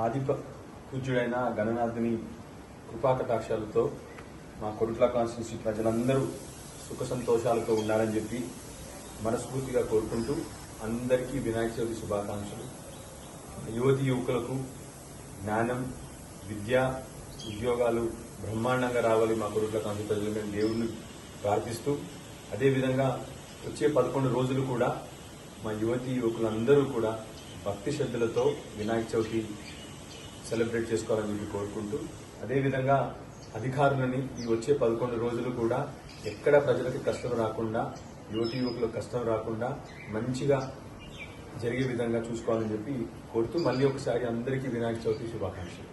ఆదిప పూజ్యుడైన గణనాథుని కృపాకటాక్షాలతో మా కొడుట్ల కాన్స్టిట్యూన్సీ ప్రజలందరూ సుఖ సంతోషాలతో ఉండాలని చెప్పి మనస్ఫూర్తిగా కోరుకుంటూ అందరికీ వినాయక చవితి శుభాకాంక్షలు. యువతి యువకులకు జ్ఞానం విద్య ఉద్యోగాలు బ్రహ్మాండంగా రావాలి మా కొడుట్ల కాన్స్టి మేము దేవుడిని ప్రార్థిస్తూ అదేవిధంగా వచ్చే పదకొండు రోజులు కూడా మా యువతి యువకులందరూ కూడా భక్తి శ్రద్ధలతో వినాయక చవితి సెలబ్రేట్ చేసుకోవాలని చెప్పి కోరుకుంటూ అదేవిధంగా అధికారులని ఈ వచ్చే పదకొండు రోజులు కూడా ఎక్కడ ప్రజలకు కష్టం రాకుండా యువతి యువకులకు కష్టం రాకుండా మంచిగా జరిగే విధంగా చూసుకోవాలని చెప్పి కోరుతూ మళ్ళీ ఒకసారి అందరికీ వినాయక చవితి శుభాకాంక్షలు.